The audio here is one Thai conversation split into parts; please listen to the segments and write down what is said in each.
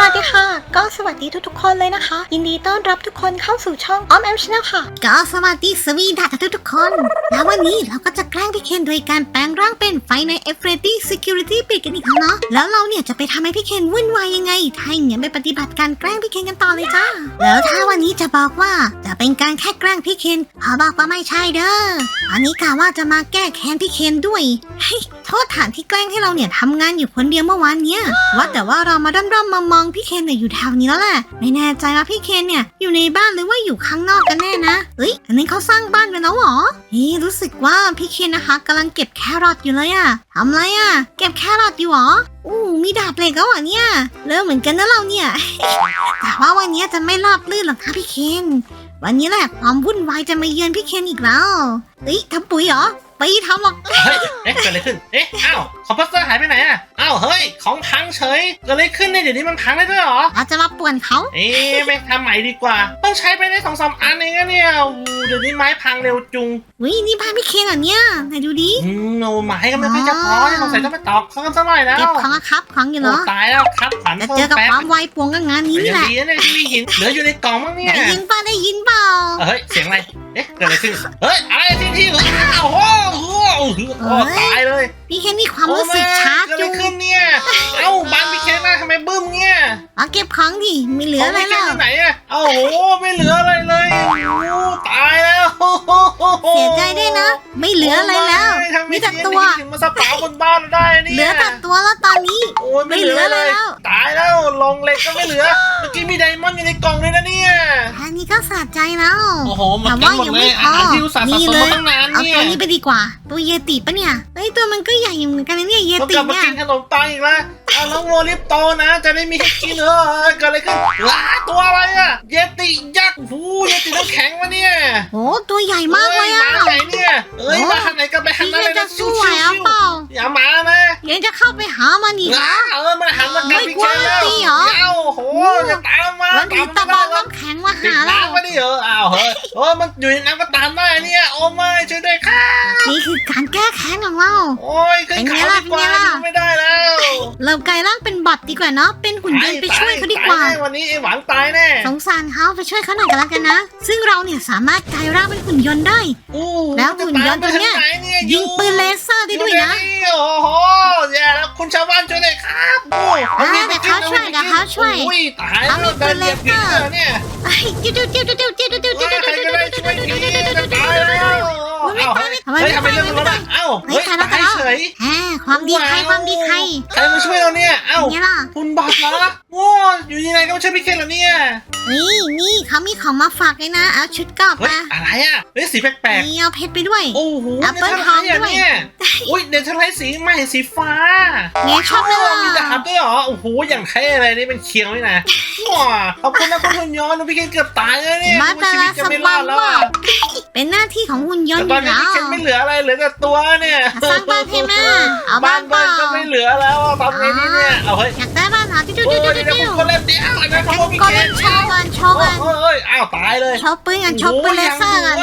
สวัสดีค่ะ ก็สวัสดีทุกๆ คนเลยนะคะ ยินดีต้อนรับทุกคนเข้าสู่ช่องออมแอมชแนลค่ะ ก็สวัสดีสวีดัสทุกๆคน แล้ววันนี้เราก็จะแกล้งพี่เคนโดยการแปลงร่างเป็นไฟใน f r e d y Security ปิดกันอีกแล้วเนาะแล้วเราเนี่ยจะไปทำให้พี่เคนวุ่นวายยังไงถ้าอย่างนั้นไปปฏิบัติการแกล้งพี่เคนกันต่อเลยจ้า แล้วถ้าวันนี้จะบอกว่าจะเป็นการแค่แกล้งพี่เคนขอบอกว่าไม่ใช่เด้อวันนี้กะว่าจะมาแก้แค้นพี่เคนด้วยเฮ้ยโทษฐานที่แกล้งให้เราเนี่ยทำงานอยู่คนเดียวเมื่อวานเนี้ยว่าแต่ว่าเรามาด้อมๆมามองพี่เคนเนี่ยอยู่แถวนี้แล้วแหละ ไม่แน่ใจว่าพี่เคนเนี่ยอยู่ในบ้านหรือว่าอยู่ข้างนอกกันแน่นะเอ้ย อันนี้เขาสร้างบ้านกันแล้วหรอเฮ้ยรู้สึกว่าพี่เคนนะคะกำลังเก็บแครอทอยู่เลยอะทำไรอะเก็บแครอทอยู่หรออู้มีดาบเหล็กแล้วเหรอเนี่ย เริ่มเหมือนกันนะเราเนี่ย แต่ว่าวันนี้จะไม่ราบลื่นหรอกค่ะพี่เคน วันนี้แหละความวุ่นวายจะมาเยือนพี่เคนอีกแล้วเอ้ยทำปุ๋ยเหรอไปทำหรอกเฮ้ยเอ๊ะเกิดอะไรขึ้น เอ๊ะ อ้าว คอมเพรสเซอร์หายไปไหนอะอ้าวเฮ้ย ของพังเฉยเกิดอะไรขึ้นเนี่ยเดี๋ยวนี้มันพังได้ด้วยเหรอ เราจะมาป่วนเขา เอ๊ะไปทำใหม่ดีกว่า ต้องใช้ไปได้สองสามอันเองนะเนี่ยอู้เดี๋ยวนี้ไม้พังเร็วจุง วินี่บ้านพี่เคนเหรอเนี่ยไหนดูดิ อืมโอ้ไม้ก็ไม่ค่อยจะพออ๋อเนี่ยสงสัยต้องไปตอกเขากันสักหน่อยแล้วเก็บของอะครับ ของอยู่เหรโอ้อตายแล้วครับขวัญจะเพิ่เจอมกับแป๊บความไวป่วงกับงานนี้แต่นี่ยัแหงละ ดีนะเนี่ยที่มีหินเหลืออยู่ในกล่องมั้งเนี่ย ได้ยินเปล่าได้ยินเปล่าเฮ้ยเสียงอะไร เอ๊ะเกิดอะไรขึ้น เฮ้ยอะไรที่ที่อ้าวโอ้โหโอ้โห โอ้ตายเลยพี่เคนนี่ความรู้สึกช้าโอ้แม่เกิดอะไรจุงขึ้นเนี่ย เอ้าบ้านพี่เคนมาทำไมบึ้มเนี่ยเอาเก็บของดิมีเหลืออะไรแล้วพี่คนยู่ไหนอะเอ้าโหไม่เหลืออะไรเลยโอ้ตายแล้วเสียใจด้วยนะ ไม่เหลืออะไรแล้ว มีแต่ตัวถึงมาสปาบนบ้านเราได้เนี่ยเหลือแต่ตัวแล้วตอนนี้ โอ้ยไม่เหลือไม่เหลืออะไรเลย แล้ว ตายแล้วลงเหล็กก็ไม่เหลือ เมื่อกี้มีไดมอนด์อยู่ในกล่องเลยนะเนี่ย อันนี้ก็สะใจแล้วโอ้โหหมดแต่กันว่าหมดยังเลไม่ยพออาหารที่อุตส่าห์สะนี่สมเลมายตั้งนานเอาเนี่ตัยวนี้ไปดีกว่า ตัวเยติปะเนี่ยเฮ้ยตัวมันก็ใหญ่อยู่เหมือนกันนะเนี่ยเยต้องติกลับมาเนี่ยกินขนมปังอีกแล้วเอาน้องโมลิฟโตนะ จะได้มีให้กินเออเกิดอะไรขึ้นว้าตัวอะไรอะเยติยักษ์หูเยติน้ำแข็งวะเนี่ยโอ้ตัวใหญ่มากเลยอะมาไหนเนี่ยเอ้ยโอ้ มาทางไหนก็ไปทางพี่นั้นเคนเลยจะนะสู้ไหวเอาเปล่า อย่ามานะยังจะเข้าไปหามันอีกเหรว้าอเออมันหันมากัดไม่พี่กลัวเคนแล้วตีเหรอเอ้าโหจะตามมามันถือตะบองน้ำแข็งมาติดหาเราน้ำมาดิเหรออ้าวเฮ้ยโอ้มันอยู่ในน้ำก็ตามได้เนี่ยโอ้ไม่ช่วยด้วยค่ะนี่คือการแก้แค้นของเรา โอ้ยขึ้นเขาดีกว่าเป็นไงล่ะอยู่ไม่ได้แล้วเรากลายร่างเป็นบอทดีกว่าเนาะเป็นหุ่นยนต์ไปช่วยเขาดีกว่า ตยแน่วันนี้ไอ้หวังตายแน่สงสารเขาไปช่วยเขาหน่อยกันแล้วกันนะ ซึ่งเราเนี่ยสามารถกลายร่างเป็นหุ่นยนต์ได้ อู้แล้วหุ่นยนต์ตัวเนี้ย จะตามไปทางไหยิงปืนเลเซอร์ได้ด้วยนะโอ้โหแย่แล้วคุณชาวบ้านช่วยหน่อยครับโอ้ยอ่าเดี๋ยวเขาช่วยเดี๋ยวเขาช่วยอุ้ยตายเขามีปืนเลเซอร์ดินหยียบหินเลยเนี่ยไอ้จิ้วจิ้วจิ้วจิ้วจิ้วจิ้วจิ้วจิ้วว่าจิ้วใครจิ้วก็จิ้วได้จิ้วช่วยจิ้วทีจิ้วจิ้วจะตายแล้วไม่เอ้าตายไม่เฮ้ยทำไมทำไมเรื่องไม่มันตายร้อนเอ้าเฮ้เฮ้ยยตายแล้ว ตายตายแล้วเฉยแหมความดีใครความดีใครใครมาช่วยเราเนี่ยเอ้าเนี่ยล่ะคุณบอสเหรอโอ้อยู่ที่ไหนก็ไม่ใช่พี่เคนเหรอเนี่ยนี่นี่เขามีของมาฝากเลยนะเอาชุดกรอบเฮ้ยมาอะไรอะเฮ้ยสีแปลกนี่เอาเพชรไปด้วยๆโอ้โหแอปเปิ้ลนี่ทองด้วยเนี่ยอุ้ยเดนทไลท์สีใหม่สีฟ้าเนี่ยชอบไหมล่ะมีดาบด้วยเหรอโอ้โหอย่างเท่เลยนี่เป็นเคียงนี่นะว้าขอบคุณนะคุณหุ่นยนต์พี่เคนเกือบตายเลยเนี่ยมาแต่ชีละวิตจะสไม่รบัองดแล้วว่าอะ เป็นหน้าที่ของหุ่นยนแต่ต์อตอนยู่นี้แล้วพี่เคนไม่เหลืออะไรเหลือแต่ตัวเนี่ยสร้างบ้านให้แม่เอาบ้าบ้านนเปบ้าล่านก็ไม่เหลือแล้วอะทำไงดีเนี่ยเอาเฮ้ย อยากได้บ้าน เหรอจิ้วจิ้วโอ้จิ้วยจิ้วเดี๋ยวจิ้วผมก็เล่นเดียวอันนั้นขให้โมยพี่ก็เคนเล่นโชว์กันโชว์กันโอ้ยเอ้ยอ้าวตายเลยโชว์ปืนกันโชว์ปืนเลเซอร์กัน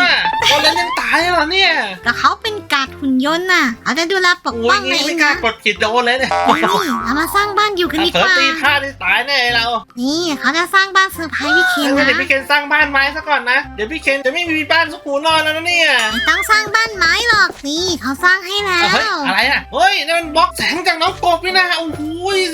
โอ้โหยังยังตายเหรอเนี่ยแต่เขาเป็นกาดหุ่นยนต์น่ะเขาจะดูแลปกโอ้ป้ยองในงี้เอไม่งกล้านะกดผิดโดนเลยเนี่ยนี่เรามาสร้างบ้านอยู่กันดีเผลกอว่าตีพลาดที่ตายแน่เรา นี่เขาจะสร้างบ้านเซอร์ไพรส์พี่เคนเดี๋นะยวพี่เคนสร้างบ้านไม้ซะก่อนนะเดี๋ยวพี่เคนจะไม่มีบ้านสุขหูนอนแล้วนะเนี่ยไม่ต้องสร้างบ้านไม้หรอกนี่เขาสร้างให้แล้เอาเฮ้ยวอะไรอะเฮ้ยนั่นมันบล็อกแสงจากน้องกบนี่นะโอ้โห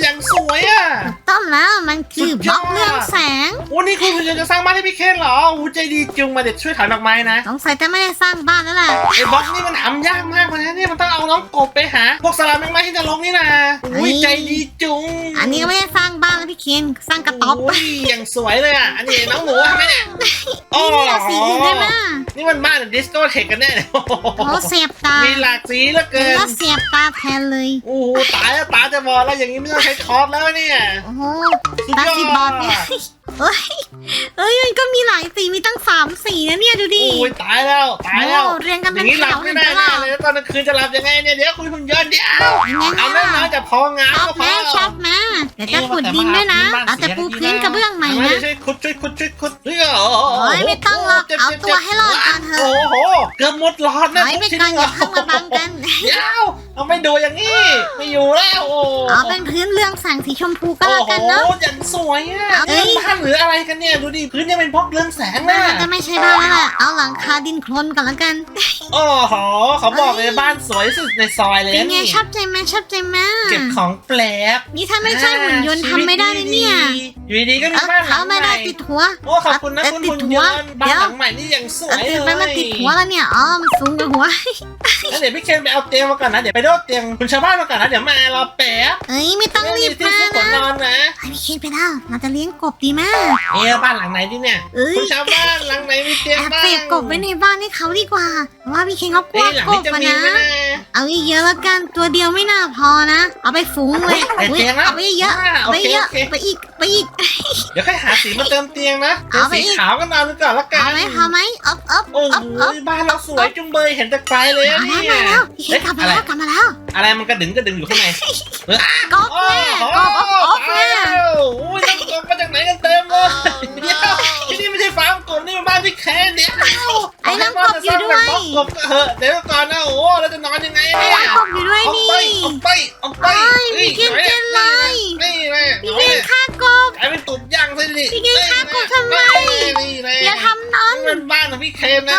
อย่างสวยอะต้นแล้วมันคือบล็อกเรื่องแสงโอ้นี่คุณคุณจะสร้างบ้านให้พี่เคนเหรอโอ้โหใจดีจุงมาเด็ดช่วยถอนดอกไม้นะสงสัยจะไม่ได้สร้างบ้านแล้วแหละไอ้บล็อกนี่มันทำยากมากเลยนะเนี่ยมันต้องเอาน้องกบไปหาพวกสลามแมงไม้ที่จะลงนี่นะอุ้ยใจดีจุง อันนี้ก็ไม่ได้สร้างบ้านแล้วพี่เคนสร้างกระต๊อบโอ้ยอย่างสวยเลยอะอันนี้น้องหมูทำไหมเนี่ยโอ้นี่เอาสีอื่นได้ไหมนี่มันบ้านดิสโก้เทคกันแน่เลยโอ้โหโอ้เสียบตา มีหลากสีเหลือเกินแล้วเสียบตาแทนเลยโอ้โหตายแล้วตาจะบอดแล้วอย่างนี้ไม่ต้องใช้คอร์สแล้วเนี่ยโอ้โหสุดตายอดสีบอดเนี่ยเอ้ยเอ้ยมันก็มีหลายสีมีตั้งสามสีนะเนี่ยดูดิ โอ้ยตายแล้วตายแล้วโอ้เรียงกันอเป็นย่างนี้หแถลับวไม่เห็นได้ปะล่ะแน่เลยแล้วตอนกลางคืนจะหลับยังไงเนี่ยเดี๋ยวคุยหุ่นยนต์เดี๋ยวยังไงเอาแน่นอนจะพองามชอบก็พแม่อชอบแม่เดี๋ยวจะขุดดินด้วยนะเราจะปูพื้นกระเบื้องใหม่ไม่นะใช่ขุดช่วยขุดช่วยขุดเฮ้ยโอ้โอ้ยไม่ต้องหรอกจ็บเอาจ็บตัวให้รอดก่อนเถอะโอ้โหเกือบหมดหลอดถนะอยไปก่อนอย่าเพิ่งมาบังกันยาว เอาไม่ดูอย่างนี้ ไม่อยู่แล้วโอ้เอาเป็นพื้นเรืองแสงสีชมพูก็โอ้แล้วโหกันเนาะอย่างสวยอะเอ้นี่ยบ้านหรืออะไรกันเนี่ยดูดิพื้นยังเป็นพกเรืองแสงนะน่าจะไม่ใช่บ้านแล้วแหละเอาหลังคาดินโคลนก่อนแล้วกันโอ้โหเขาบอกเลยบ้านสวยที่สุดในซอยเลยเป็นไงนี่ชอบใจไหมชอบใจไหมเก็บของแปลกนี่ถ้าไม่ใช่หุ่นยนต์ทำไม่ได้เลยเนี่ยอยู่ดีๆก็มีเออบ้านหลัเขางใหไม่ม่ได้ติดหัวโอ้ขอบคุณนะเอ่อคุณติดหุ่นหัยวนต์บ้านเดี๋ยวหลังใหม่นี่อย่างสวเออยติดเลไปมันยติดหัวแล้วเนี่ยอ๋อมันสูงกว่าหัวแล้วเดี๋ยวพี่เคนไปเอาเตียงมาก่อนนะเดี๋ยวไปโดดเตียงคุณชาวบ้านมาก่อนนะเดี๋ยวมารอแป๊บเอ้ยไม่ต้องรีบที่มาที่ก่อนนะนอนนะไอพี่คิดไปแล้วเราจะเลี้ยงกบดีมากเอ๊ะบ้านหลังไหนดิเนี่ยเอ้ยคุณชาวบ้านหลังไหนมีเตียงแอบบ้างเปรียบกบไว้ในบ้านให้เขาดีกว่าเพราะว่าพี่เคนเขากลัเอ้วยหลังกนี้บจะอะมีนะไหมนะ เอาเยอะๆแล้วกันตัวเดียวไม่น่าพอนะ เอาไปฝูงเลยเฮ้ยเตียงแล้วเอาไปเยอะอ่าเอาไปเยอะโอเคโอเคไปอีกไปอีกเดี๋ยวค่อยหาสีมาเติมเตียงนะเดี๋ยวเอาไปสีอีกขาวก็นอนไปก่อนละกันเอาไหมเอาไหมอ๊อบอ๊อบโอ้อ๊อบโหอ๊อบบ้านเราสวยจุงเบยเห็นแต่ไกลเลยอะมาเนี่แล้วยมาแล้วพี่เคนกลับมาแล้วเอ๊ะกลับมาแล้วอะไรมันกระดึงกระดึงอยู่ข้างในกบแม่กบอ๊อบอ๊อบตาแม่ยแล้วโอ้ยน้ำกบมาจากไหนกันเต็มเลยเดี๋ยวที่นี่ไม่ใช่ฟาร์มกบนี่มันบ้านพี่แคนเดี๋ยวไอ้น้ำกบอยู่ด้วยเอาให้บ้านจะสร้างแบบกบก็เหอะเดี๋ยวก่อนนะโอ้เราจะนอนยังไงไอ้เนี่ยน้ำกบอยู่ด้วยออกนี่ไปออกไปออกไปเอ้ยฮ้พี่เคนเจนเลยนี่แหละพี่นี่เคนแหละฆ่ากบกลายเป็นตุ่มย่างซะดิพี่เคนฆ่ากบทำไมนี่แหละอย่าทำน้อนนี่มันบ้านของพี่เคนนะ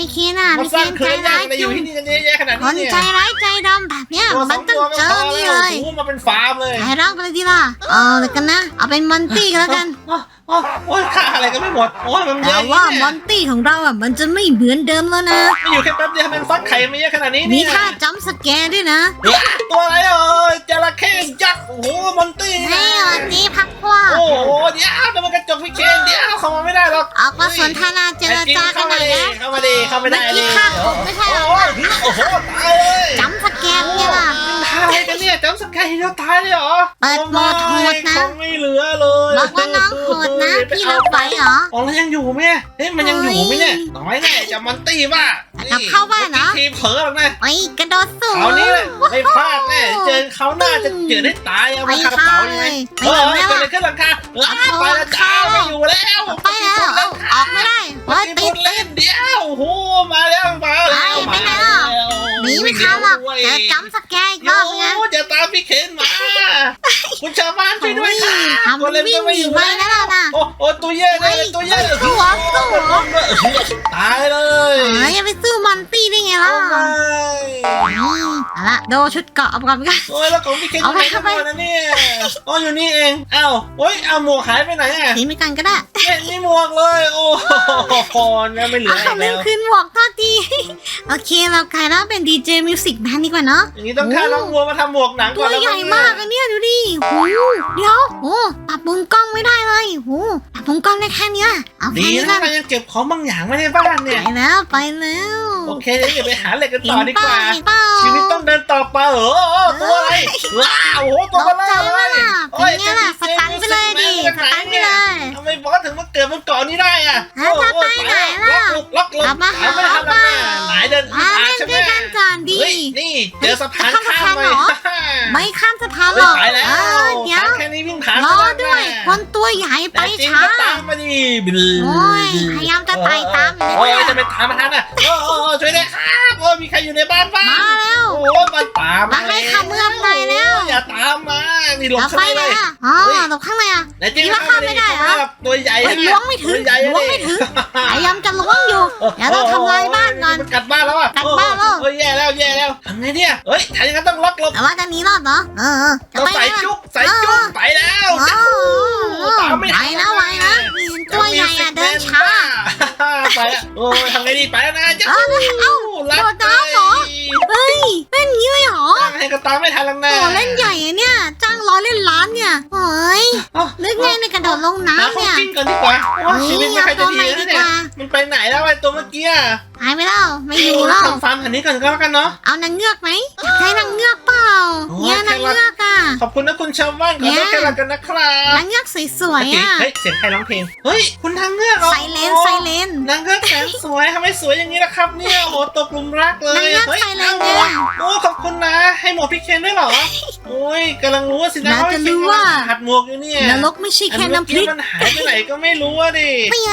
หอพี่เคนอะมาพี่สเคนร้างเคใจรื่องย่าร้างยอะไรอจุยู่งที่นี่กันเยอะแยะขนาดคนี้นเนี่ยใจร้ายใจดำแบบเนี้ยตัวมัสนองต้อตัวงก็เจพออนี่แล้วเลยโอ้โหมาเป็นฟาร์มเลยใช้ร่างไปเลยดีล่ะเอาเลยกันนะ เอาเป็นมอนตี้ก็แล้วกันโอ้โอ้โอ้ยค่าอะไรก็ไม่หมดโอ้ยมันเยแต่อะอย่างว่านี้มอนตี้ของเราอะมันจะไม่เหมือนเดิมแล้วนะไม่อยู่แค่แป๊บเดียวมันฟักไข่มาเยอะขนาดนี้มีเนี่ยท่าจำสแกร์ด้วยนะเฮ้ยตัวอะไรเอ่ยจระเข้ยักษ์โอ้โหมอนตี้ให้นะวันนี้พักพวกโอ้โหเดี๋ยวเดี๋ยวมันกระจกพี่เคนเดี๋ยวเข้ามาไม่ได้หรอกออกมาสนทนาเจรจากันหน่อยนะเข้ามาดิเข้ามาได้เมื่อกี้ฆ่ากบไม่ใช่เหรอโอ้โหโอ้โหตายเลยจำสแกร์เนี่ยล่ะตายกันเนี่ยจำสกายเดียวตายเลยเหรอเปิดโหมดโหดนะของไม่เหลือเลยบอกว่าน้องโหดนะพี่รับไหวเหรอของเรายังอยู่ไหมเฮ้ยมันยังอยู่ไหมเนี่ยน้อยแน่จะมันตีป่ะกลับเข้าบ้านเหรอทีเผลอหรอกนะไอ้กระโดดสูงคราวนี้แหละไม่พลาดแน่เจอเขาหน้าจะเจอได้ตายเอามาคาเป๋าใช่ไหมไม่เอเข้าอเลยเกิดอะไรขึ้นหลังคาเออไปแล้วจ้าไม่อยู่แล้วไปแล้วเอาออกไม่ได้เฮ้เฮ้ยยติติดดเล่นเดี๋ยวโอ้โห หนีไม่ทันหรอกเจอจำสแกร์อีกรอบนึงนะโอ้จะตามพี่เคนมา คุณชาวบ้านช่วยด้วยค่ะทำมันวิ่งหนีไปแล้วนะโอ้โอ้ตัวเย่เลยตัวเย่สู้เหรอสู้เหรอตายเลยเอ้ยอย่าไปสู้มอนตี้ได้ไงล่ะโอ้อืมเอาละโดชุดเกาะเอาก่อนกันโอ้ยแล้วของพี่เคนอยู่ไหนกันหมดนะเนี่ยอ๋ออยู่นี่เองเอ้าโอ้ยเอาหมวกหายไปไหนอะทิ้งไปกันก็ได้ไม่มีหมวกเลย โอ้โหเนี่ยไม่เหลืออ้าอีวกลืแล้วมคืนหมวกโทษที โอเคเรากลายร่างเป็นดีเจมิวสิกแบนด์ดีกว่าเนาะอย่างนี้ต้องฆ่าน้องวัวมาทำหมวกหนังตัก่อวนแล้วใหญ่มากอะเนี่ยดูดิโหเดี๋ยวโอ้ปรับมุมกล้องไม่ได้เลยโหปรับมุมกล้องได้แค่เนี้ยเอาดีแค่นี้นะกันเรายังเก็บของบางอย่างไว้ในบ้านไปเนี่ยแล้วไปแล้วโอเคเดี๋ยวอย่าไปหาเหล็กกันต่อดีกว่า เห็นเปล่าชีวิตต้องเดินต่อไปเหรอตัวอะไรว้าวโอ้โหตัวตเบกลใจอเลมากยเป็นไงล่ะสตันไปเลยดิสตันไปเลยทำไมบอสถึงมาเกิดบนเกาะนี้ได้อะฮะจะไปไหนล่ะ ล็อกล็อกกลับมาหาไม่ทำแล้วแม่ไหนเดินมาผ่านเล่นใช่ไหมด้วยกันก่อนดิเฮ้ยนี่เจอสะพานข้ามไป ไม่ข้ามสะพานหเฮ้รยอกไปแล้วเออเดี๋ยวแค่นี้วิ่งผ่านรอด้วย คนตัวใหญ่ไปแต่จริงช้าก็ตามมาดิบิลโอ้ยพยายามจะไต่ตามอยู่โอ้ยเนี่ยจะไปตามมาทันอะโอ้โอ้โอ้ช่วยด้วยครับโอ้ยมีใครอยู่ในบ้านบ้างมาแล้วโอ้ยมันตามมาให้คำเมืองหน่อยแล้วอย่าตามมานี่หลบจะข้างไปในไหนเลยอะอ๋อหลบข้างในอะแต่จริงคิดว่าข้ามไม่ได้เหรอตัวใหญ่เฮ้ยนะล้วงไม่ถึงตัวใหญ่ล้วงไม่ถึงพยายามจะล้วงอยู่เดี๋ยวต้องทำลายบ้านก่อนมันกัดบ้านแล้วอะกัดบ้านแล้วโอ้ยแย่แล้วแย่แล้วทำไงเนี่ยเฮ้ยถ้าอย่างนั้นต้องล็อกหลบแต่ว่าจะหนีรอดเหรอเออเออจะเราไปไหนใส่ล่ะจุ๊บใส่จุ๊บไปแล้วว้าวตามไม่ไหวทันนะไหวนะนี่ตัวใหญ่อะเดินช้า ไปแล้วโอ้ยทำไงดีไปแล้วนะจ้าเอ้าเอ้ารัโดดน้ำเหรอ เฮ้ยเล่นงี้เลยเหรอตั้งให้ก็ตามไม่ทันแล้วนะโอ้เล่นใหญ่อะเนี่ย จ้างร้อยเล่นล้านเนี่ยโอ้ยอ๋อนึกไงในกระโดดลงหาน้ำของเนี่ยกินก่อนดีกว่าโอ้ยเฮ้ยชีวิตไม่ค่อยจะดีเอาตัวใหม่แล้วเนี่ยดีกว่ามันไปไหนแล้วไอ้ตัวเมื่อกี้อะหายไปแล้วไม่อยู่แล้ว ทำฟาร์มแถวนี้ก่อนก็แล้วกันเนาะ เอานางเงือกไหมใช้นางเงือกเปล่าโอ้ยเนี่ยนางเงือก อะ ขอบคุณนะคุณชาวบ้านขอเนี่โทยษแค่ละกันนะครับนางเงือกสวยๆอะเฮ้ยเสียงใครร้องเพลง เฮ้ย คุณทางเงือกหรอไซเลนไซเลนนางเงือกแสนสวยทำไมสวยอย่างนี้ล่ะครับเนี่ยโอ้โหตกหลุมรักเลย นางเงือกฮ้ยไซเลนอาหมเนี่วยกโอ้ขอบคุณนะ ให้หมวกพี่เคนด้วยเหรอ โอ้ยกำลังรู้ว่าสินะน่าจะรู้ว่าหัดหมวกอยู่เนี่ยนรกไม่ใช่แค่อัเมื่อน้ำพริกมันหายไปไหนก็ไม่รู้อะดิเปีย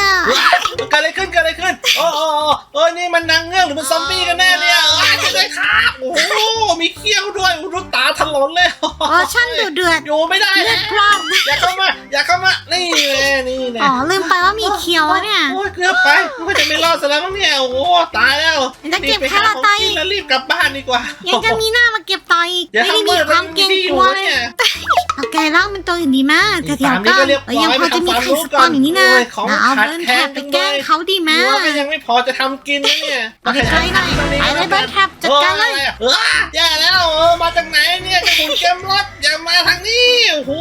เกิดอะไรขึ้นเกิดอะไรขึ้น โอ้โอ้โอ้โอ้ยนี่มันนางเงือกหรือมันซอมบี้กันแน่เนี่ยเอ้ยช่วยด้วยครับ โอ้โหมีเขี้ยวด้วยโอ้โหดูตาถลนเลยเวอร์ชันดุเดือดอยู่ไม่ได้เลืแล้อวดพล่านอย่าเข้ามา อย่าเข้ามา นี่แน่นี่แน่อ๋อลืมไปว่ามีเคียวอะเนี่ย โอ้ยเกือบไปไม่จะไม่รอดซะแล้วมั้งเนี่ย โอ้โหตายแล้วจะเก็บรีไปหาแค่ละของไตกินแล้วรีบกลับบ้านดีกว่า ยังจะมีหน้ามาเก็บต่ออีกเดี๋ยวไม่ได้ทำมีมือความเกรงที่อกยู่ลัวเลย เนี่ยเอาแกล่างเป็นตัวอื่นดีมากแต่เดี๋ยวตามนี้ก็ก็เรียบร้อยยังพอจะมีไปใครทำความรู้สปอนอย่างนี้นะก่อนโอ้ยของเราเอาขาดเบิร์นแคลแท็นบไปแกล้งเขาดีมาหัวก็ยังไม่พอจะทำกินนะเนี่ยเอาไปใกล้หน่อยไปเลยเบิร์นแท็บจัดการเลยเออแย่แล้วเออมาจากไหนเนี่ยกระสุนเกมรถอย่ามาทางนี้โอ้โห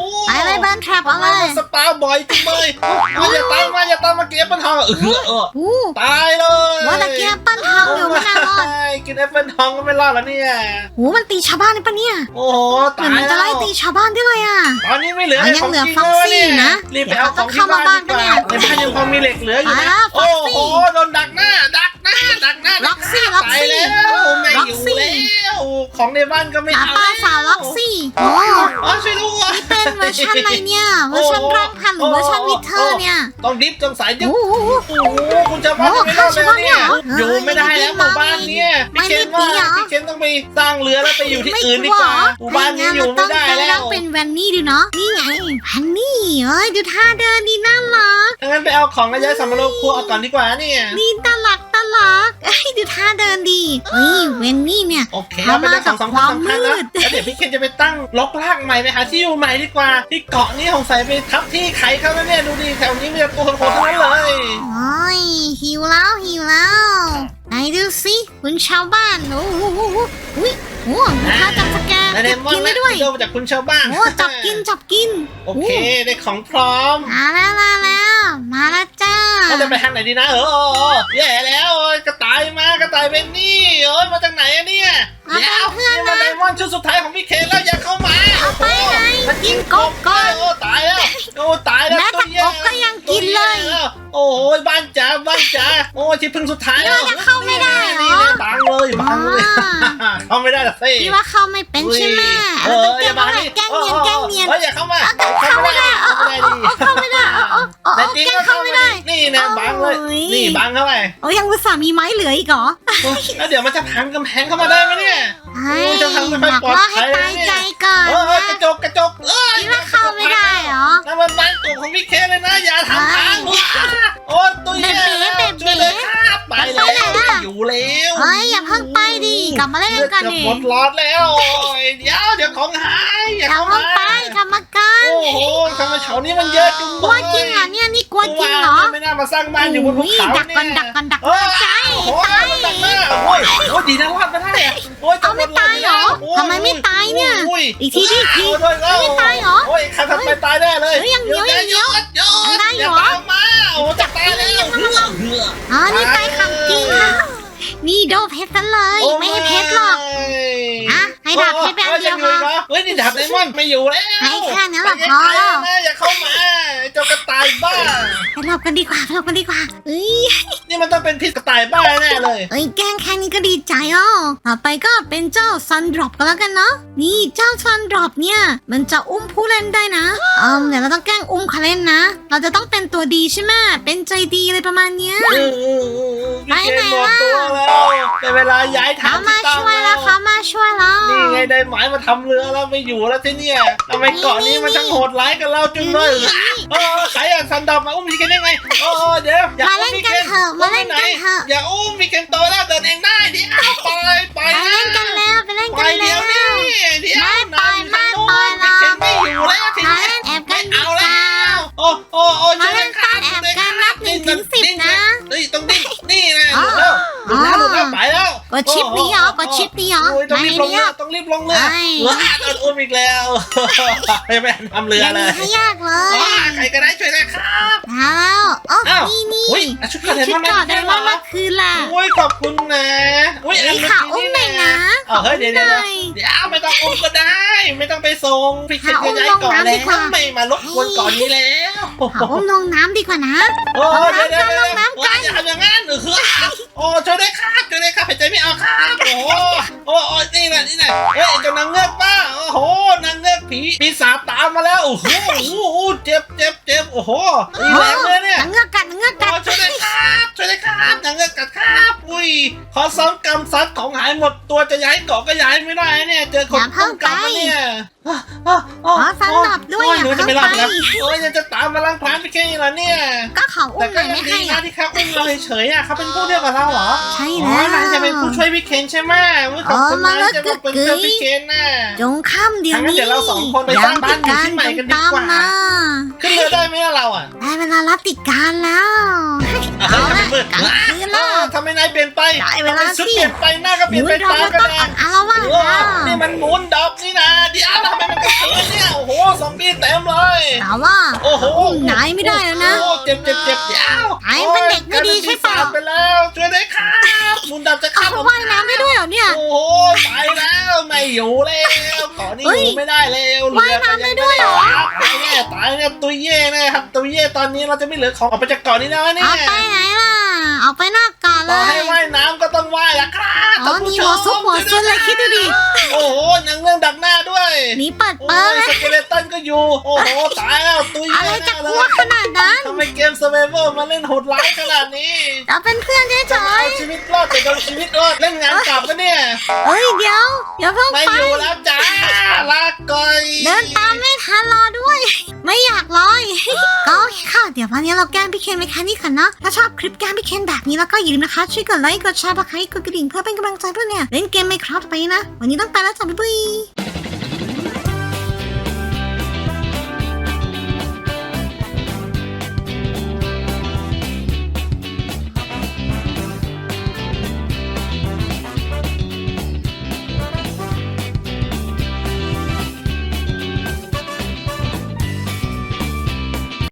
ไปเลยเบิร์นแท็บเอาเลยสปาบ่อยจังเลยเอาอย่าตามมาอย่าตามมาเก็บปัญหาเออเอออู้ตายเลยว่าแต่แกปั้นทางอยู่ไม่น่ารอดโยกินแอปเปิลทองก็ไม่รอดแล้วเนี่ยโหมันตีชาวบ้านได้ปะเนี่ย โอ้โหเหมืตาอนยมันจะแล้ไล่วตีชาวบ้านได้เลยอะตอนนี้ไม่เหลืออะยังของเหลือกินฟ็อกแล้วซี่เนี่ยนะรีบไปเอาของที่เดี๋ยวเขาต้องบ้านดีกว่าเข้ามาบ้านปะเนี่ยในบ้านยังพอมีเหล็กเหลืออยู่ไปนะแล้วโอ้ Foxy โหโดนดักหน้าดัก หน้าดักหน้าล็อกซี่ล็อกตายซี่แล้วไม่อยู่ Roxy แล้วของในบ้านก็ไม่หาเอาปลาสาวล็อกซี่โอ้อ๋อช่วยด้วยเป็นเวอร์ชันอะไรเนี่ยเวอร์ชันร่างพันหรือเวอร์ชันวิเทอร์เนี่ยต้องดิฟจงสายดิฟโอ้โห โอ้โหคุณชาวบ้านจะไม่รอดแล้วเนี่ยโอ้โหอยู่ไม่ได้แล้วหมู่บ้านเนี่ยไม่พี่เคนไม่ว่าดีเหรอ พี่เคนต้องไปสร้างเรือแล้วไปอยู่ที่อื่นดีกว่าหมู่บ้านนี้อยู่ไม่ได้ถ้างั้นเราต้องแล้วเป็นแวนนี่ดูเนาะนี่ไงแวนนี่เอ้ยดูท่าเดินดีน่ารักถ้างั้นไปเอาของระยะสำโรงครัวเอาก่อนดีกว่าเนี่ยนี่ตาลัก ตาลักเอ้ยดูท่าเดินดีเฮ้ยเวนนี่เนี่ย โอเคเอาเอาไปได้ของสำคัญมากับความสำคัญนะมืดแล้วเดี๋ยวพี่เคนจะไปตั้งลกลากใหม่ไปหาที่อยู่ใหม่ดีกว่า ที่เกาะนี้สงสัยไปทับที่ใครเขาแล้วเนี่ยดูดิแถวนี้มีแต่ตัวโหดๆทั้งนั้นเลยโอ้ย หิวแล้วหิวแล้วไหนดูสิคุณชาวบ้านโอ้โหอุ้ยโอ้โหดูท่าจับสแกนและเดจับมอนกินและได้ด้วยโดมาจากคุณชาวบ้านโอ้จับกินจับกิน โอเคได้ของพร้อม มาแล้วมาแล้วมาแล้วจ้าเราจะไปทางไหนดีนะเออเออเออแย่แล้วเอ้ยกระต่ายมากระต่ายเป็นนี่เอ้ยมาจากไหนอะเนี่ยมา เดี๋ยวเป็นเพื่อนนี่นะมันไดมอนด์ชุดสุดท้ายของพี่เคนแล้วอย่าเข้ามาเอาไปไหนมันกินกบก่อน โอ้ตายแล้วโอ้ตายแล้วแม้แต่ตัวแย่กบก็ยังกินเลย ตัวแแล้วโอ้ยบ้านจ๋าบ้านจ๋า โอ้ยที่พึ่งสุดท้ายนี่เราจะเข้าไม่ได้เหรอนี่นี่บังเลยบังเลยอ่าเข้าไม่ได้หรอกสิพี่ว่าเข้าไม่เป็นใช่ไหมเอเราอต้องอแกล้ย่างมาเขาหน่อยแกล้งเนียนแกล้งเนียนเฮ้ยอย่าเข้ามาเข้าไม่ได้เอาเอาเข้าไม่ได้เอาเข้าไม่ได้เอาเอาเอาแต่เอาจริงแกล้งก็เข้าไม่ได้ นี่นะบังเลยโอ้ยนี่บังเข้าไปโอ้ยังอุตส่าห์มีไม้เหลืออีกเหรอแล้วเดี๋ยวมันจะพังกำแพงเข้ามาได้ไหมเนี่ยเฮ้ยโอ้ยจะทำให้อยากปลอดว่าภัให้ยตายเนี่ยใจก่อนเออนะกระจกกระจกเอ้ยคิดว่าเข้าไม่ได้เหรอนั่นมันบ้านตัวของพี่เคเลยนะอย่าทำพังว้าโอ้ยตัวแย่แล้วเบ๋เบ๋ช่วยเลย พิ่งไปดิกลับมาเล่นกันก่อนจะดิหมดหลอดแล้วโอ้ยเดี๋ยวเดี๋ยวของหายอย่าอย่าเข้าเพิ่มางไปกรรมการโอ้โหทำไมแถวนี้มันเยอะจุงกลัวจริงเหรอเนี่ยนี่กลัวจริงเหรอ ไม่น่ามาสร้างบ้านอยู่บนภูเขาดักเนี่ยก่อนดักก่อนดักเอก่อนอใจโอ้ยมันดักหน้าโอ้ยโอ้ยดีนะรอดมาได้อะโอ้ยเอาไม่ตายเหรอโอ้ยทำไมไม่ตายเนี่ยโยอีกทีดิอีกทีโอ้ยโอ้ไม่ตายเหรอ โอ้ยใครทำไปตายแน่เลยเฮ้ยยังเหนียวยังเหนียวดหยุดยังได้อยู่อย่าเหรอตามมาโอ้ยจะตายแล้ว อ๋อนี่ตายคำจริงค่ะ นี่โดเพชรซะเลย ไม่ให้เพชรหรอก อะให้ ดาบเพชรไปอันเดียวพอเฮ้ยนี่ดาบไดมอนด์ไม่อยู่แล้วให้แค่นั้นแหละไปพอไกลๆนะอย่าเข้ามาเจ้ากระต่ายบ้าไปหลบกันดีกว่าไปหลบกันดีกว่าเอ้ยนี่มันต้องเป็นพิษกระต่ายบ้าแน่เลยเอ้ยแกล้งแค่นี้ก็ดีใจอ้อต่อไปก็เป็นเจ้าซันดรอปก็แล้วกันเนาะนี่เจ้าซันดรอปเนี่ย มันจะอุ้มผู้เล่นได้นะเอิมเดี๋ยวเราต้องแกล้งอุ้มเขาเล่นนะ เราจะต้องเป็นตัวดีใช่ไหมเป็นใจดีอะไรประมาณเนี้ยไปไหนล่ะได้เวลาย้ายฐาเขานมาที่ตั้งช่วยแล้แล้ววเขามาช่วยแล้วนี่ไงได้หมายมาทำเรือแล้วไม่อยู่แล้วที่เนี่ยทำไมเกาะนี้มันช่างโหดร้ายกับเราจังเลยเออใครอะซันดอกมาอุ้มพี่เคนได้ไงเออเดี๋ยวอย่ามาอุ้เล่มนพี่กัเคนนเถอะมาเล่นกันเถอะอย่าอุ้มพี่เคนโตแล้วเดินเองได้เดี๋ยวปล่อยปล่อยไปเล่นกันแล้วไปเล่นปล่กัอนยแล้เดี๋ยววนี่เดี๋ยวไม่ปล่อยไม่ปล่อยหรพี่อกเคนไม่อยู่แล้วทีมานี้เล่นแอบกัไม่นดีเอากแล้ว่าวโอ้โอ้โอ้มาเล่นการแอบกันนับหนึ่ง ถึงสิบนะ นี่ต้องดิ้นนี่นะอ๋อหลุดแล้วหลุดแล้วหลุดแล้วไปแล้วกดชิปนี้เหรอกดชิปนี้เหรอโอ้ยต้องรีบลงไม่เรือเนี่ยต้องรีบลงเรือไม่ว้าโดนอุ้มอีกแล้วไม่ไม่ทำเรือยังเลมียให้ยากเลยว้าใครก็ได้ช่วยเลยครับมาแล้วโอ้อ้าวนี่นี่อุ้ยอะชุดเกาะไดชุมดอนด์เกาะไดมอนด์มาคืนล่ะโอ้ยขอบคุณนะอุ้ยอันนี่เมื่อค่ะกี้อุ้มนี่หน่อยนะนะเอาเฮ้ยเดี๋ยวหเดี๋ยวน่อยเดี๋ยวไม่ต้องอุ้มก็ได้ ไม่ต้องไปส่งพี่เคนจะย้ายก่อนเอาอุ้มลงน้ำดีแล้วกว่าไม่มารบกวนก่อนนี้แล้วขออุ้มลงน้ำดีกว่านะโอ้เดี๋ยวเดี๋ยวลเดี๋ยวงน้ำกันอย่าทำอย่างนั้นเออโอ้ช่วยด้ครับช่วยด้ครับหายใจไม่ออกครับโอ้โอ้โอ้นี่หนะนี่หนะเฮ้ยเจ้านางเงือกป้าโอ้โหนางเงือกผีปีศาจตามมาแล้วโอ้โหเจ็บเจ็บเจ็บโอ้โหนี่แรงเลยเนี่ยนังเงือกกัดนังเงือกกัโอ้ดช่วยด้ครับช่วยด้ครับนางเงือกกัดครับอุ้ยขอซ้อมกำซัดของหายหมดตัวจะย้ายเกาะก็ย้ายไม่ได้เนี่ยเจอคนอย่าเพิ่ต้องกลับไปมเนี่ย อ๋ออ๋ออ๋อขอสำหรับด้วยโอ้อย่าหนูจะเพิ่งไม่รอดแล้วโอ้ยยังจะตามมาลังพรานไปแค่นี้เหรอเนี่ย ก็เขาอุ้มก็เลยยังไม่ให้นะที่เขาอุ้มเราเฉยๆอะเขาเป็นผู้เดียวกับเราเหรอ ใช่แล้วนายจะเป็นผู้ช่วยพี่เคนใช่ไหมว่าขอบคุณอ๋อนมาแล้วจะมาเป็นเพื่อนพี่เคนน่ะจงข้ามเดี๋ยวนี้เดี๋ยวเราสองคนไปสร้างบ้านอยู่ที่ใหม่กันดีกว่าขึ้นเรือได้ไหมเราอะได้เวลารับติดการแล้วเอาละกลางคืนแล้วทำไมนายเปลี่ยนไปได้เวลาทำไมชุดเปลี่ยนไปหน้าก็เปลี่ยนไปตามกันต้องแดงดอารวาสโอ้แล้วนี่มันมุนดอกนี่นะเดี๋ยวำไมมันกระเทือนเนี่ยโอ้โหซอมบี้เต็มเลย แต่ว่าโอ้โหนายไม่ได้แล้วนะ โอ้เจ็บเจ็บเจ็บเดี๋ยวนายเป็นเด็กไม่ดีใช่เปล่าโอ้ยกลยเป็นปีศจไปแล้วช่วยได้วยครับหมุนดับจะฆ่าเอาผมว่ายน้ำได้ด้วยเหรอเนี่ย โอ้โหตายแล้วไม่อยู่แล้วขอนี่เฮ้อยยู่ไม่ได้แล้วว่ายน้ำได้ด้วยเหรอ ตายแน่ตายแน่ตัวเย่แน่ครับตัวเย่ตอนนี้เราจะไม่เหลือของออกไปจากเกาะนี้แล้วเนี่เอายไปไหนล่ะเอาไปหน้าก่อน เลต่อให้ยว่ายน้ำก็ต้องว่ายละครับอ๋อท่านผู้นี่ชหัวซุกหัวซุนเลยคิดดูดิ โอ้โหนางเรื่องดักหน้าด้วยหนีเปิดโอ้เปิดยเลยสเกเลตันก็อยู่ โอ้โหตายแล้วตุยอะไรจะแน่กเลลัวยขนาดนั้น ทำไมเกม s u r v i v a l มาเล่นโหดร้ายขนาดนี้เราเป็นเพื่อนเฉจะเอายชีวิตรอดแต่โดนชีวิตรอดเล่นงานกลับกันเนี่ย ๆเอ้ยเดี๋ยวอย่าเพิ่งไม่ไป อยู่แล้วจ้าลาก่อย เดินตามไม่ทันรอด้วย ไม่อยากรอยก็โอเคค่ะ เดี๋ยววันนี้เราแกล้งพี่เคนไปแค่นี้ค่ะเนาะถ้าชอบคลิปแกล้งพี่เคนแบบนี้แล้วก็อย่าลืมนะคะ ช่วยกดไลค์กดแชร์กดกระดิ่งเพื่อเป็นกำลังใจเพื่อนเนี่ยเล่นเกมไม่ครับไปนะ วันนี้ต้องไปแล้วจ้ะบ๊ายบาย